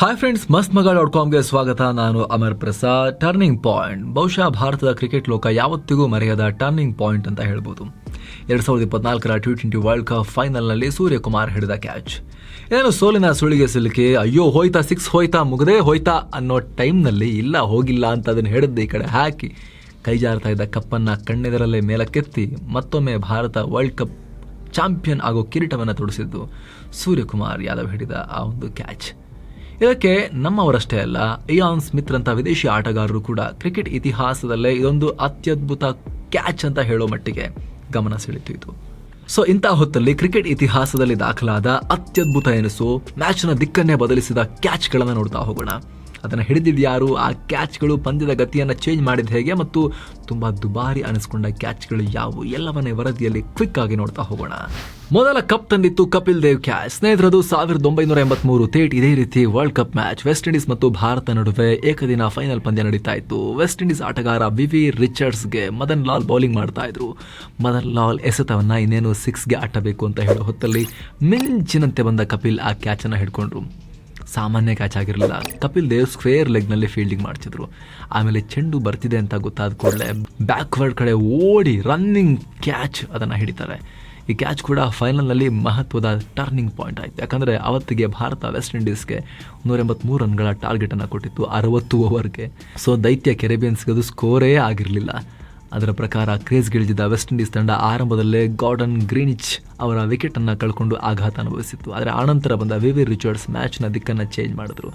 Hi friends ಮಸ್ತ್ ಮಗ dot ಕಾಮ್ಗೆ ಸ್ವಾಗತ. ನಾನು ಅಮರ್ ಪ್ರಸಾದ್. ಟರ್ನಿಂಗ್ ಪಾಯಿಂಟ್ ಬಹುಶಃ ಭಾರತದ ಕ್ರಿಕೆಟ್ ಲೋಕ ಯಾವತ್ತಿಗೂ ಮರೆಯದ ಟರ್ನಿಂಗ್ ಪಾಯಿಂಟ್ ಅಂತ ಹೇಳ್ಬೋದು. ಎರಡು ಸಾವಿರದ ಇಪ್ಪತ್ನಾಲ್ಕರ ಟಿ ಟ್ವೆಂಟಿ ವರ್ಲ್ಡ್ ಕಪ್ ಫೈನಲ್ನಲ್ಲಿ ಸೂರ್ಯಕುಮಾರ್ ಹಿಡಿದ ಕ್ಯಾಚ್ ಏನು ಸೋಲಿನ ಸುಳಿಗೆ ಸಿಲುಕಿ, ಅಯ್ಯೋ, ಹೋಯ್ತಾ ಸಿಕ್ಸ್ ಹೋಯ್ತಾ, ಮುಗದೇ ಹೋಯ್ತಾ ಅನ್ನೋ ಟೈಮ್ನಲ್ಲಿ ಇಲ್ಲ, ಹೋಗಿಲ್ಲ ಅಂತ ಅದನ್ನು ಹಿಡಿದು ಈ ಕಡೆ ಹಾಕಿ ಕೈಜಾರ್ತಾ ಇದ್ದ ಕಪ್ಪನ್ನು ಕಣ್ಣೆದರಲ್ಲೇ ಮೇಲಕ್ಕೆತ್ತಿ ಮತ್ತೊಮ್ಮೆ ಭಾರತ ವರ್ಲ್ಡ್ ಕಪ್ ಚಾಂಪಿಯನ್ ಆಗೋ ಕಿರೀಟವನ್ನು ತೊಡಿಸಿದ್ದು ಸೂರ್ಯಕುಮಾರ್ ಯಾದವ್ ಹಿಡಿದ ಆ ಒಂದು ಕ್ಯಾಚ್ ಇದಕ್ಕೆ ನಮ್ಮವರಷ್ಟೇ ಅಲ್ಲ ಇಯಾನ್ ಸ್ಮಿತ್ ಅಂತ ವಿದೇಶಿ ಆಟಗಾರರು ಕೂಡ ಕ್ರಿಕೆಟ್ ಇತಿಹಾಸದಲ್ಲೇ ಇದೊಂದು ಅತ್ಯದ್ಭುತ ಕ್ಯಾಚ್ ಅಂತ ಹೇಳೋ ಮಟ್ಟಿಗೆ ಗಮನ ಸೆಳೀತು ಇದು. ಸೊ ಇಂಥ ಹೊತ್ತಲ್ಲಿ ಕ್ರಿಕೆಟ್ ಇತಿಹಾಸದಲ್ಲಿ ದಾಖಲಾದ ಅತ್ಯದ್ಭುತ ಎನಿಸು ಮ್ಯಾಚ್ನ ದಿಕ್ಕನ್ನೇ ಬದಲಿಸಿದ ಕ್ಯಾಚ್ಗಳನ್ನು ನೋಡ್ತಾ ಹೋಗೋಣ. ಅದನ್ನು ಹಿಡಿದಿದ್ದು ಯಾರು? ಆ ಕ್ಯಾಚ್ಗಳು ಪಂದ್ಯದ ಗತಿಯನ್ನು ಚೇಂಜ್ ಮಾಡಿದ ಹೇಗೆ? ಮತ್ತು ತುಂಬ ದುಬಾರಿ ಅನಿಸ್ಕೊಂಡ ಕ್ಯಾಚ್ಗಳು ಯಾವುವು? ಎಲ್ಲವನ್ನೇ ವರದಿಯಲ್ಲಿ ಕ್ವಿಕ್ ಆಗಿ ನೋಡ್ತಾ ಹೋಗೋಣ. ಮೊದಲ ಕಪ್ ತಂದಿತ್ತು ಕಪಿಲ್ ದೇವ್ ಕ್ಯಾಚ್ ಸ್ನೇಹಿತರದು ಸಾವಿರದ ಒಂಬೈನೂರ ಎಂಬತ್ಮೂರು ತೇಟ್ ಇದೇ ರೀತಿ World Cup match West Indies ಮತ್ತು ಭಾರತ ನಡುವೆ ಏಕದಿನ ಫೈನಲ್ ಪಂದ್ಯ ನಡೀತಾ ಇತ್ತು. ವೆಸ್ಟ್ ಇಂಡೀಸ್ ಆಟಗಾರ ವಿವಿ ರಿಚರ್ಡ್ಸ್ಗೆ ಮದನ್ ಲಾಲ್ ಬೌಲಿಂಗ್ ಮಾಡ್ತಾ ಇದ್ರು. ಮದನ್ ಲಾಲ್ ಎಸೆತವನ್ನ ಇನ್ನೇನು ಸಿಕ್ಸ್ಗೆ ಆಟಬೇಕು ಅಂತ ಹೇಳೋ ಹೊತ್ತಲ್ಲಿ ಮಿಂಚಿನಂತೆ ಬಂದ ಕಪಿಲ್ ಆ ಕ್ಯಾಚನ್ನು ಹಿಡ್ಕೊಂಡ್ರು. ಸಾಮಾನ್ಯ ಕ್ಯಾಚ್ ಆಗಿರಲಿಲ್ಲ. ಕಪಿಲ್ ದೇವ್ ಸ್ಕ್ವೇರ್ ಲೆಗ್ನಲ್ಲಿ ಫೀಲ್ಡಿಂಗ್ ಮಾಡ್ತಿದ್ರು. ಆಮೇಲೆ ಚೆಂಡು ಬರ್ತಿದೆ ಅಂತ ಗೊತ್ತಾದ ಕೂಡಲೇ ಬ್ಯಾಕ್ವರ್ಡ್ ಕಡೆ ಓಡಿ ರನ್ನಿಂಗ್ ಕ್ಯಾಚ್ ಅದನ್ನು ಹಿಡಿತಾರೆ. ಈ ಕ್ಯಾಚ್ ಕೂಡ ಫೈನಲ್ನಲ್ಲಿ ಮಹತ್ವದ ಟರ್ನಿಂಗ್ ಪಾಯಿಂಟ್ ಆಯಿತು. ಯಾಕಂದರೆ ಅವತ್ತಿಗೆ ಭಾರತ ವೆಸ್ಟ್ ಇಂಡೀಸ್ಗೆ ನೂರ ಎಂಬತ್ಮೂರು ರನ್ಗಳ ಟಾರ್ಗೆಟನ್ನು ಕೊಟ್ಟಿತ್ತು ಅರವತ್ತು ಓವರ್ಗೆ ಸೊ ದೈತ್ಯ ಕೆರೆಬಿಯನ್ಸ್ಗೆ ಅದು ಸ್ಕೋರೇ ಆಗಿರಲಿಲ್ಲ. ಅದರ ಪ್ರಕಾರ ಕ್ರೇಜ್ ಕ್ರೇಜ್ಗಿಳಿದಿದ್ದ ವೆಸ್ಟ್ ಇಂಡೀಸ್ ತಂಡ ಆರಂಭದಲ್ಲೇ ಗಾರ್ಡನ್ ಗ್ರೀನಿಚ್ ಅವರ ವಿಕೆಟನ್ನು ಕಳ್ಕೊಂಡು ಆಘಾತ ಅನುಭವಿಸಿತ್ತು. ಆದರೆ ಆನಂತರ ಬಂದ ವಿವಿ ರಿಚರ್ಡ್ಸ್ ಮ್ಯಾಚ್ನ ದಿಕ್ಕನ್ನು ಚೇಂಜ್ ಮಾಡಿದ್ರು.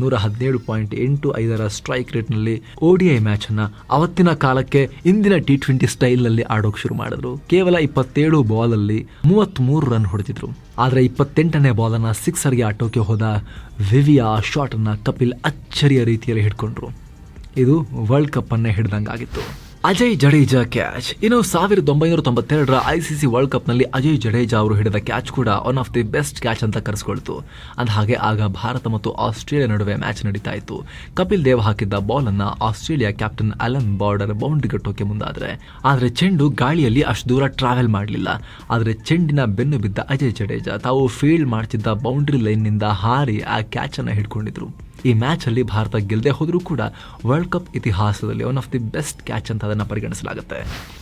ನೂರ ಹದಿನೇಳು ಪಾಯಿಂಟ್ ಎಂಟು ಐದರ ಸ್ಟ್ರೈಕ್ ರೇಟ್ನಲ್ಲಿ ಓಡಿಐ ಮ್ಯಾಚನ್ನು ಅವತ್ತಿನ ಕಾಲಕ್ಕೆ ಇಂದಿನ ಟಿ ಟ್ವೆಂಟಿ ಸ್ಟೈಲ್ನಲ್ಲಿ ಆಡೋಕೆ ಶುರು ಮಾಡಿದ್ರು. ಕೇವಲ ಇಪ್ಪತ್ತೇಳು ಬಾಲಲ್ಲಿ ಮೂವತ್ತ್ಮೂರು ರನ್ ಹೊಡೆದಿದ್ರು. ಆದರೆ ಇಪ್ಪತ್ತೆಂಟನೇ ಬಾಲನ್ನು ಸಿಕ್ಸರ್ಗೆ ಆಟೋಕೆ ಹೋದ ವಿವಿಯ ಶಾಟನ್ನು ಕಪಿಲ್ ಅಚ್ಚರಿಯ ರೀತಿಯಲ್ಲಿ ಹಿಡ್ಕೊಂಡ್ರು. ಇದು ವರ್ಲ್ಡ್ ಕಪ್ ಅನ್ನೇ ಹಿಡ್ದಂಗಾಗಿತ್ತು. ಅಜಯ್ ಜಡೇಜಾ ಕ್ಯಾಚ್ ಇನ್ನು ಸಾವಿರದ ಒಂಬೈನೂರ ತೊಂಬತ್ತೆರಡರ ಸಿ ವರ್ಲ್ಡ್ ಕಪ್ನಲ್ಲಿ ಅಜಯ್ ಜಡೇಜಾ ಅವರು ಹಿಡಿದ ಕ್ಯಾಚ್ ಕೂಡ one of the best catch ಅಂತ ಕರೆಸ್ಕೊಳ್ತು. ಅಂದ ಹಾಗೆ ಆಗ ಭಾರತ ಮತ್ತು ಆಸ್ಟ್ರೇಲಿಯಾ ನಡುವೆ ಮ್ಯಾಚ್ ನಡೀತಾ ಇತ್ತು. ಕಪಿಲ್ ದೇವ್ ಹಾಕಿದ್ದ ಬಾಲ್ ಅನ್ನ Australia captain Allan Border boundary ಕಟ್ಟೋಕೆ ಮುಂದಾದ್ರೆ. ಆದರೆ ಚೆಂಡು ಗಾಳಿಯಲ್ಲಿ ಅಷ್ಟು ದೂರ ಟ್ರಾವೆಲ್ ಮಾಡಲಿಲ್ಲ. ಆದರೆ ಚೆಂಡಿನ ಬೆನ್ನು ಬಿದ್ದ ಅಜಯ್ ಜಡೇಜಾ ತಾವು ಫೀಲ್ಡ್ ಮಾಡ್ತಿದ್ದ ಬೌಂಡ್ರಿ ಲೈನ್ನಿಂದ ಹಾರಿ ಆ ಕ್ಯಾಚ್ ಅನ್ನ ಹಿಡ್ಕೊಂಡಿದ್ರು. ಈ ಮ್ಯಾಚ್ ಅಲ್ಲಿ ಭಾರತ ಗೆಲ್ಲದೆ ಹೋದರೂ ಕೂಡ ವರ್ಲ್ಡ್ ಕಪ್ ಇತಿಹಾಸದಲ್ಲಿ one of the best catch ಅಂತ ಅದನ್ನ ಪರಿಗಣಿಸಲಾಗುತ್ತೆ.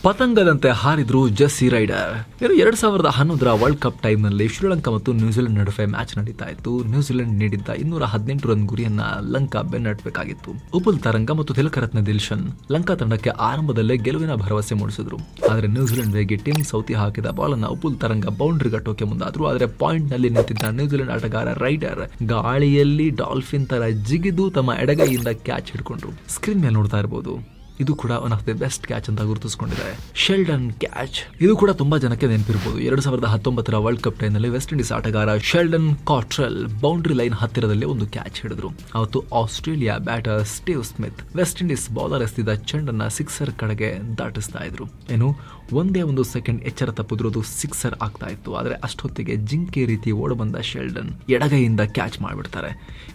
ಪತಂಗದಂತೆ ಹಾರಿದ್ರು ಜಸ್ಸಿ ರೈಡರ್ ಇನ್ನು ಎರಡ್ ಸಾವಿರದ ಹನ್ನೊಂದರ ವರ್ಲ್ಡ್ ಕಪ್ ಟೈಮ್ನಲ್ಲಿ ಶ್ರೀಲಂಕಾ ಮತ್ತು ನ್ಯೂಜಿಲೆಂಡ್ ನಡುವೆ ಮ್ಯಾಚ್ ನಡೀತಾ ಇತ್ತು. ನ್ಯೂಜಿಲೆಂಡ್ ನೀಡಿದ್ದ ಇನ್ನೂರ ಹದಿನೆಂಟು ರನ್ ಗುರಿಯನ್ನ ಲಂಕಾ ಬೆನ್ನಟ್ಟಬೇಕಾಗಿತ್ತು. ಉಪುಲ್ ತರಂಗ ಮತ್ತು ತಿಲಕರತ್ನ ದಿಲ್ಶನ್ ಲಂಕಾ ತಂಡಕ್ಕೆ ಆರಂಭದಲ್ಲೇ ಗೆಲುವಿನ ಭರವಸೆ ಮೂಡಿಸಿದ್ರು. ಆದರೆ ನ್ಯೂಜಿಲೆಂಡ್ ವೇಗಿ ಟಿಮ್ ಸೌತಿ ಹಾಕಿದ ಬಾಲ್ ಅನ್ನ ಉಪುಲ್ ತರಂಗ ಬೌಂಡ್ರಿ ಗಟ್ಟೋಕೆ ಮುಂದಾದ್ರು. ಆದರೆ ಪಾಯಿಂಟ್ನಲ್ಲಿ ನಿಂತಿದ್ದ ನ್ಯೂಜಿಲೆಂಡ್ ಆಟಗಾರ ರೈಡರ್ ಗಾಳಿಯಲ್ಲಿ ಡಾಲ್ಫಿನ್ ತರ ಜಿಗಿದು ತಮ್ಮ ಎಡಗೈಯಿಂದ ಕ್ಯಾಚ್ ಹಿಡ್ಕೊಂಡ್ರು ಸ್ಕ್ರೀನ್ ಮೇಲೆ ನೋಡ್ತಾ ಇರಬಹುದು ಇದು ಕೂಡ one of the best catch ಅಂತ ಗುರುತಿಸಿಕೊಂಡಿದ್ದಾರೆ. ಶೆಲ್ಡನ್ ಕ್ಯಾಚ್ ಇದು ಕೂಡ ತುಂಬಾ ಜನಕ್ಕೆ ನೆನಪಿರಬಹುದು ಎರಡು ಸಾವಿರದ ಹತ್ತೊಂಬತ್ತರ ವರ್ಲ್ಡ್ ಕಪ್ ಟೈಮ್ನಲ್ಲಿ ವೆಸ್ಟ್ ಇಂಡೀಸ್ ಆಟಗಾರ ಶೆಲ್ಡನ್ ಕಾಟ್ರಲ್ ಬೌಂಡ್ರಿ ಲೈನ್ ಹತ್ತಿರದಲ್ಲಿ ಒಂದು ಕ್ಯಾಚ್ ಹಿಡಿದ್ರು. ಅವತ್ತು Australia batter Steve Smith West Indies bowler ಎಸ್ತಿದ್ದ ಚೆಂಡನ್ನ ಸಿಕ್ಸರ್ ಕಡೆಗೆ ದಾಟಿಸ್ತಾ ಇದ್ರು. ಏನು, ಒಂದೇ ಒಂದು ಸೆಕೆಂಡ್ ಎಚ್ಚರ ತಪ್ಪಿದ್ರದು ಸಿಕ್ಸರ್ ಆಗ್ತಾ ಇತ್ತು. ಆದರೆ ಅಷ್ಟೊತ್ತಿಗೆ ಜಿಂಕೆ ರೀತಿ ಓಡಬಂದ ಶೆಲ್ಡನ್ ಎಡಗೈಯಿಂದ ಕ್ಯಾಚ್ ಮಾಡಿಬಿಡ್ತಾರೆ.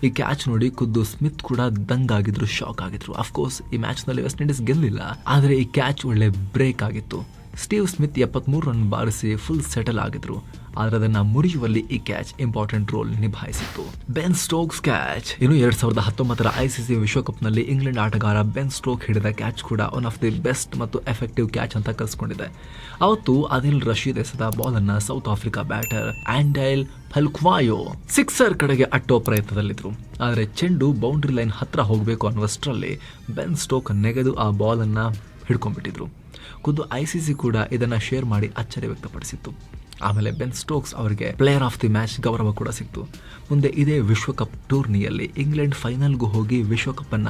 ಈ ಕ್ಯಾಚ್ ನೋಡಿ ಖುದ್ದು ಸ್ಮಿತ್ ಕೂಡ ದಂಗಾಗಿದ್ರು ಶಾಕ್ ಆಗಿದ್ರು. ಅಫ್ಕೋರ್ಸ್ ಈ ಮ್ಯಾಚ್ನಲ್ಲಿ ವೆಸ್ಟ್ ಇಂಡೀಸ್ ಗೆಲ್ಲಿಲ್ಲ ಆದರೆ ಈ ಕ್ಯಾಚ್ ಒಳ್ಳೆ ಬ್ರೇಕ್ ಆಗಿತ್ತು. ಸ್ಟೀವ್ ಸ್ಮಿತ್ ಎಪ್ಪತ್ಮೂರು ರನ್ ಬಾರಿಸಿ ಫುಲ್ ಸೆಟಲ್ ಆಗಿದ್ರು. ಆದರೆ ಅದನ್ನು ಮುರಿಯುವಲ್ಲಿ ಈ ಕ್ಯಾಚ್ ಇಂಪಾರ್ಟೆಂಟ್ ರೋಲ್ ನಿಭಾಯಿಸಿತ್ತು. ಬೆನ್ ಸ್ಟೋಕ್ಸ್ ಕ್ಯಾಚ್ ಇನ್ನು ಎರಡ್ ಸಾವಿರದ ಹತ್ತೊಂಬತ್ತರ ಐಸಿಸಿ ವಿಶ್ವಕಪ್ನಲ್ಲಿ ಇಂಗ್ಲೆಂಡ್ ಆಟಗಾರ ಬೆನ್ ಸ್ಟೋಕ್ ಹಿಡಿದ ಕ್ಯಾಚ್ ಕೂಡ ಒನ್ ಆಫ್ ದಿ ಬೆಸ್ಟ್ ಮತ್ತು ಎಫೆಕ್ಟಿವ್ ಕ್ಯಾಚ್ ಅಂತ ಕರೆಸ್ಕೊಂಡಿದೆ ಅವತ್ತು ಅನಿಲ್ ರಶೀದ್ ಎಸೆದ ಬಾಲ್ ಅನ್ನ South Africa batter Andile Phehlukwayo sixer ಕಡೆಗೆ ಅಟ್ಟೋ ಪ್ರಯತ್ನದಲ್ಲಿದ್ರು. ಆದರೆ ಚೆಂಡು ಬೌಂಡ್ರಿ ಲೈನ್ ಹತ್ರ ಹೋಗಬೇಕು ಅನ್ನುವಷ್ಟರಲ್ಲಿ ಬೆನ್ ಸ್ಟೋಕ್ ನೆಗೆದು ಆ ಬಾಲನ್ನು ಹಿಡ್ಕೊಂಡ್ಬಿಟ್ಟಿದ್ರು. ಖುದ್ದು ಐ ಸಿ ಕೂಡ ಇದನ್ನು ಶೇರ್ ಮಾಡಿ ಅಚ್ಚರಿ ವ್ಯಕ್ತಪಡಿಸಿತ್ತು. ಆಮೇಲೆ ಬೆನ್ ಸ್ಟೋಕ್ಸ್ ಅವರಿಗೆ ಪ್ಲೇಯರ್ ಆಫ್ ದಿ ಮ್ಯಾಚ್ ಗೌರವ ಕೂಡ ಸಿಕ್ತು. ಮುಂದೆ ಇದೇ ವಿಶ್ವಕಪ್ ಟೂರ್ನಿಯಲ್ಲಿ ಇಂಗ್ಲೆಂಡ್ ಫೈನಲ್ಗೂ ಹೋಗಿ ವಿಶ್ವಕಪ್ ಅನ್ನ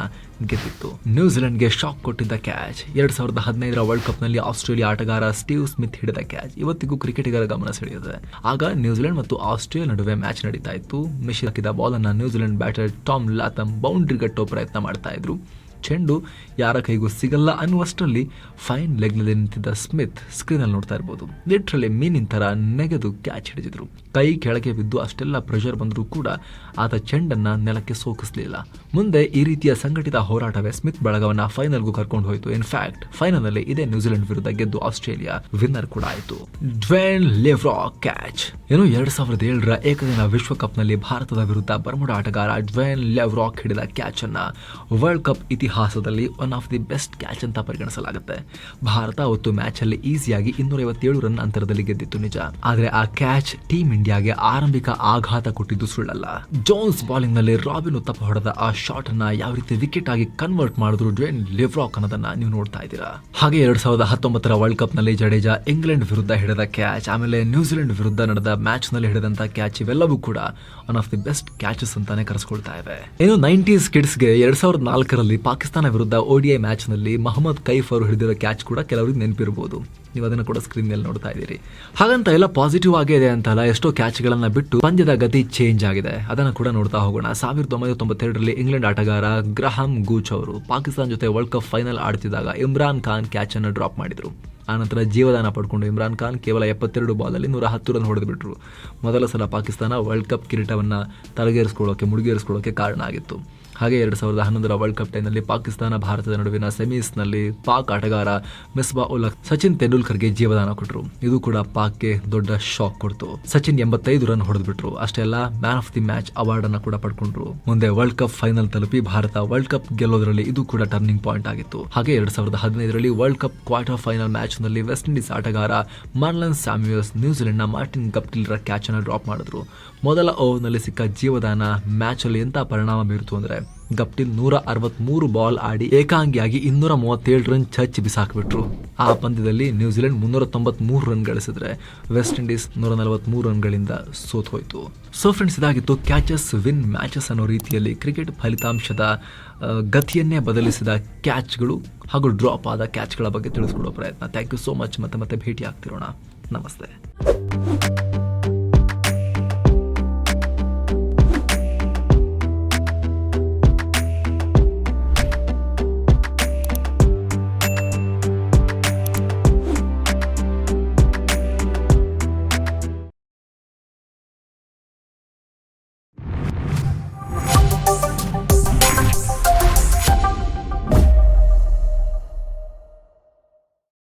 ಗೆದ್ದಿತ್ತು. ನ್ಯೂಜಿಲೆಂಡ್ಗೆ ಶಾಕ್ ಕೊಟ್ಟಿದ್ದ ಕ್ಯಾಚ್ ಎರಡ್ ಸಾವಿರದ ಹದಿನೈದರ ವರ್ಲ್ಡ್ ಕಪ್ನಲ್ಲಿ ಆಸ್ಟ್ರೇಲಿಯಾ ಆಟಗಾರ ಸ್ಟೀವ್ ಸ್ಮಿತ್ ಹಿಡಿದ ಕ್ಯಾಚ್ ಇವತ್ತಿಗೂ ಕ್ರಿಕೆಟಿಗರ ಗಮನ ಸೆಳೆಯುತ್ತದೆ. ಆಗ ನ್ಯೂಜಿಲೆಂಡ್ ಮತ್ತು ಆಸ್ಟ್ರೇಲಿಯಾ ನಡುವೆ ಮ್ಯಾಚ್ ನಡೀತಾ ಇತ್ತು. ಮಿಶಿ ಹಾಕಿದ ಬಾಲ್ ಅನ್ನ New Zealand batter Tom Latham boundary ಗಟ್ಟೋ ಪ್ರಯತ್ನ ಮಾಡ್ತಾ ಇದ್ರು. ಚೆಂಡು ಯಾರ ಕೈಗೂ ಸಿಗಲ್ಲ ಅನ್ನುವಷ್ಟರಲ್ಲಿ ಫೈನ್ ಲೆಗ್ನಲ್ಲಿ ನಿಂತಿದ್ದ ಸ್ಮಿತ್ ಸ್ಕ್ರೀನಲ್ಲಿ ನೋಡ್ತಾ ಇರ್ಬೋದು. ಲಿಟ್ರಲಿ ಮೀನಿನ ತರ ನೆಗೆದು ಕ್ಯಾಚ್ ಹಿಡಿದಿದ್ರು. ಕೈ ಕೆಳಗೆ ಬಿದ್ದು ಅಷ್ಟೆಲ್ಲ ಪ್ರೆಷರ್ ಬಂದರೂ ಕೂಡ ಆತ ಚೆಂಡನ್ನ ನೆಲಕ್ಕೆ ಸೋಕಿಸಲಿಲ್ಲ. ಮುಂದೆ ಈ ರೀತಿಯ ಸಂಘಟಿತ ಹೋರಾಟವೇ ಸ್ಮಿತ್ ಬಳಗವನ್ನ ಫೈನಲ್ಗೂ ಕರ್ಕೊಂಡು ಹೋಯಿತು. ಫೈನಲ್ ಅಲ್ಲಿ ಇದೇ ನ್ಯೂಜಿಲೆಂಡ್ ವಿರುದ್ಧ ಗೆದ್ದು ಆಸ್ಟ್ರೇಲಿಯಾ ವಿನ್ನರ್ ಕೂಡ ಆಯಿತು. Dwayne Leverock catch. ಏನು ಎರಡ್ ಸಾವಿರದ ಏಳರ ಏಕದಿನ ವಿಶ್ವಕಪ್ನಲ್ಲಿ ಭಾರತದ ವಿರುದ್ಧ ಬರ್ಮುಡ ಆಟಗಾರ ಡ್ವೇನ್ ಲೆವ್ರಾಕ್ ಹಿಡಿದ ಕ್ಯಾಚ್ ಅನ್ನ ವರ್ಲ್ಡ್ ಕಪ್ ಇತಿಹಾಸದಲ್ಲಿ one of the best catch ಅಂತ ಪರಿಗಣಿಸಲಾಗುತ್ತೆ. ಭಾರತ ಅವತ್ತು ಮ್ಯಾಚ್ ಅಲ್ಲಿ ಈಸಿಯಾಗಿ ಇನ್ನೂರ ಐವತ್ತೇಳು ರನ್ ಅಂತರದಲ್ಲಿ ಗೆದ್ದಿತ್ತು ನಿಜ. ಆದ್ರೆ ಆ ಕ್ಯಾಚ್ ಟೀಮ್ ಇಂಡಿಯಾಗೆ ಆರಂಭಿಕ ಆಘಾತ ಕೊಟ್ಟಿದ್ದು ಸುಳ್ಳಲ್ಲ. ಜೋನ್ಸ್ ಬಾಲಿಂಗ್ನಲ್ಲಿ ರಾಬಿನ್ ಉತ್ತಪ್ಪ ಹೊಡೆದ ಆ ಶಾಟ್ ಅನ್ನ ಯಾವ ರೀತಿ ವಿಕೆಟ್ ಆಗಿ ಕನ್ವರ್ಟ್ ಮಾಡಿದ್ರು ಡ್ವೇನ್ ಲಿವ್ರಾಕ್ ಅನ್ನೋದನ್ನ ನೀವು ನೋಡ್ತಾ ಇದ್ದೀರಾ? ಹಾಗೆ ಎರಡ್ ಸಾವಿರದ ಹತ್ತೊಂಬತ್ತರ ವರ್ಲ್ಡ್ ಕಪ್ನಲ್ಲಿ ಜಡೇಜಾ ಇಂಗ್ಲೆಂಡ್ ವಿರುದ್ಧ ಹಿಡಿದ ಕ್ಯಾಚ್ ಆಮೇಲೆ ನ್ಯೂಜಿಲೆಂಡ್ ವಿರುದ್ಧ ನಡೆದ ಮ್ಯಾಚ್ನಲ್ಲಿ ಹಿಡಿದಂತ ಕ್ಯಾಚ್ ಇವೆಲ್ಲವೂ ಕೂಡ one of the best catches ಅಂತಾನೆ ಕರೆಸ್ಕೊಳ್ತಾ ಇದೆ. ಇನ್ನು ನೈಂಟೀಸ್ ಕಿಡ್ಸ್ಗೆ ಎರಡ್ ಸಾವಿರದ ನಾಲ್ಕರಲ್ಲಿ ವಿರುದ್ಧ ಓಡಿಐ ಮ್ಯಾಚ್ನಲ್ಲಿ ಮೊಹಮ್ಮದ್ ಕೈಫ್ ಅವರು ಹಿಡಿದಿರೋ ಕ್ಯಾಚ್ ಕೂಡ ಕೆಲವರಿಗೆ ನೆನಪಿರಬಹುದು. ನೀವು ಅದನ್ನು ಕೂಡ ಸ್ಕ್ರೀನ್ ಮೇಲೆ ನೋಡ್ತಾ ಇದ್ದೀರಿ. ಹಾಗಂತ ಎಲ್ಲ ಪಾಸಿಟಿವ್ ಆಗೇ ಇದೆ ಅಂತಲ್ಲ, ಎಷ್ಟೋ ಕ್ಯಾಚ್ಗಳನ್ನು ಬಿಟ್ಟು ಪಂದ್ಯದ ಗತಿ ಚೇಂಜ್ ಆಗಿದೆ. ಅದನ್ನು ಕೂಡ ನೋಡ್ತಾ ಹೋಗೋಣ. ಸಾವಿರದ ಒಂಬೈನೂರ ತೊಂಬತ್ತೆರಡರಲ್ಲಿ ಇಂಗ್ಲೆಂಡ್ ಆಟಗಾರ ಗ್ರಹಮ್ ಗೂಚ್ ಅವರು ಪಾಕಿಸ್ತಾನ ಜೊತೆ ವರ್ಲ್ಡ್ ಕಪ್ ಫೈನಲ್ ಆಡ್ತಿದ್ದಾಗ ಇಮ್ರಾನ್ ಖಾನ್ ಕ್ಯಾಚ್ ಅನ್ನು ಡ್ರಾಪ್ ಮಾಡಿದ್ರು. ಆನಂತರ ಜೀವದಾನ ಪಡ್ಕೊಂಡು ಇಮ್ರಾನ್ ಖಾನ್ ಕೇವಲ ಎಪ್ಪತ್ತೆರಡು ಬಾಲಲ್ಲಿ ನೂರ ಹತ್ತು ರನ್ ಹೊಡೆದು ಬಿಟ್ರು ಮೊದಲ ಸಲ ಪಾಕಿಸ್ತಾನ ವರ್ಲ್ಡ್ ಕಪ್ ಕಿರೀಟವನ್ನು ತಲೆಗೇರಿಸ್ಕೊಳ್ಳೋಕೆ ಮುಡಿಗೇರಿಸಿಕೊಳ್ಳೋಕೆ ಕಾರಣ ಆಗಿತ್ತು. ಹಾಗೆ ಎರಡು ಸಾವಿರದ ಹನ್ನೊಂದರ ವರ್ಲ್ಡ್ ಕಪ್ ಟೈಮ್ನಲ್ಲಿ ಪಾಕಿಸ್ತಾನ, ಭಾರತದ ನಡುವಿನ ಸೆಮೀಸ್ನಲ್ಲಿ ಪಾಕ್ ಆಟಗಾರ ಮಿಸ್ಬಾ ಉಲ್ ಹಕ್ ಸಚಿನ್ ತೆಂಡೂಲ್ಕರ್ಗೆ ಜೀವದಾನ ಕೊಟ್ಟರು ಇದು ಕೂಡ ಪಾಕ್ಗೆ ದೊಡ್ಡ ಶಾಕ್ ಕೊಡ್ತು. ಸಚಿನ್ ಎಂಬತ್ತೈದು ರನ್ ಹೊಡೆದ್ಬಿಟ್ರು. ಅಷ್ಟೇ ಅಲ್ಲ man of the match award ಅನ್ನು ಕೂಡ ಪಡ್ಕೊಂಡ್ರು. ಮುಂದೆ ವರ್ಲ್ಡ್ ಕಪ್ ಫೈನಲ್ ತಲುಪಿ ಭಾರತ ವರ್ಲ್ಡ್ ಕಪ್ ಗೆಲ್ಲೋದರಲ್ಲಿ ಇದು ಕೂಡ ಟರ್ನಿಂಗ್ ಪಾಯಿಂಟ್ ಆಗಿತ್ತು. ಹಾಗೆ ಎರಡು ಸಾವಿರದ ಹದಿನೈದರಲ್ಲಿ ವರ್ಲ್ಡ್ ಕಪ್ ಕ್ವಾರ್ಟರ್ ಫೈನಲ್ ಮ್ಯಾಚ್ನಲ್ಲಿ ವೆಸ್ಟ್ ಇಂಡೀಸ್ ಆಟಗಾರ ಮಾರ್ಲನ್ ಸ್ಯಾಮ್ಯೂಸ್ ನ್ಯೂಜಿಲೆಂಡ್ನ ಮಾರ್ಟಿನ್ ಗಪ್ಟಿಲ್ರ ಕ್ಯಾಚ್ ಅನ್ನು ಡ್ರಾಪ್ ಮಾಡಿದ್ರು. ಮೊದಲ ಓವರ್ನಲ್ಲಿ ಸಿಕ್ಕ ಜೀವದಾನ ಮ್ಯಾಚ್ ಅಲ್ಲಿ ಎಂತ ಪರಿಣಾಮ ಬೀರಿತು ಅಂದ್ರೆ ಗಪ್ಟಿಲ್ ನೂರ ಅರವತ್ಮೂರು ಬಾಲ್ ಆಡಿ ಏಕಾಂಗಿಯಾಗಿ ಇನ್ನೂರ ಮೂವತ್ತೇಳು ರನ್ ಚಚ್ಚಿ ಬಿಸಾಕ್ಬಿಟ್ರು. ಆ ಪಂದ್ಯದಲ್ಲಿ ನ್ಯೂಜಿಲೆಂಡ್ ಮುನ್ನೂರ ತೊಂಬತ್ಮೂರು ರನ್ ಗಳಿಸಿದ್ರೆ ವೆಸ್ಟ್ ಇಂಡೀಸ್ ನೂರ ನಲವತ್ಮೂರು ರನ್ಗಳಿಂದ ಸೋತ್ ಹೋಯಿತು ಸೊ ಫ್ರೆಂಡ್ಸ್ ಇದಾಗಿತ್ತು ಕ್ಯಾಚಸ್ ವಿನ್ ಮ್ಯಾಚಸ್ ಅನ್ನೋ ರೀತಿಯಲ್ಲಿ ಕ್ರಿಕೆಟ್ ಫಲಿತಾಂಶದ ಗತಿಯನ್ನೇ ಬದಲಿಸಿದ ಕ್ಯಾಚ್ಗಳು ಹಾಗೂ ಡ್ರಾಪ್ ಆದ ಕ್ಯಾಚ್ಗಳ ಬಗ್ಗೆ ತಿಳಿಸ್ಕೊಡೋ ಪ್ರಯತ್ನ. ಥ್ಯಾಂಕ್ ಯು ಸೋ ಮಚ್ ಮತ್ತೆ ಮತ್ತೆ ಭೇಟಿ ಆಗ್ತಿರೋಣ ನಮಸ್ತೆ.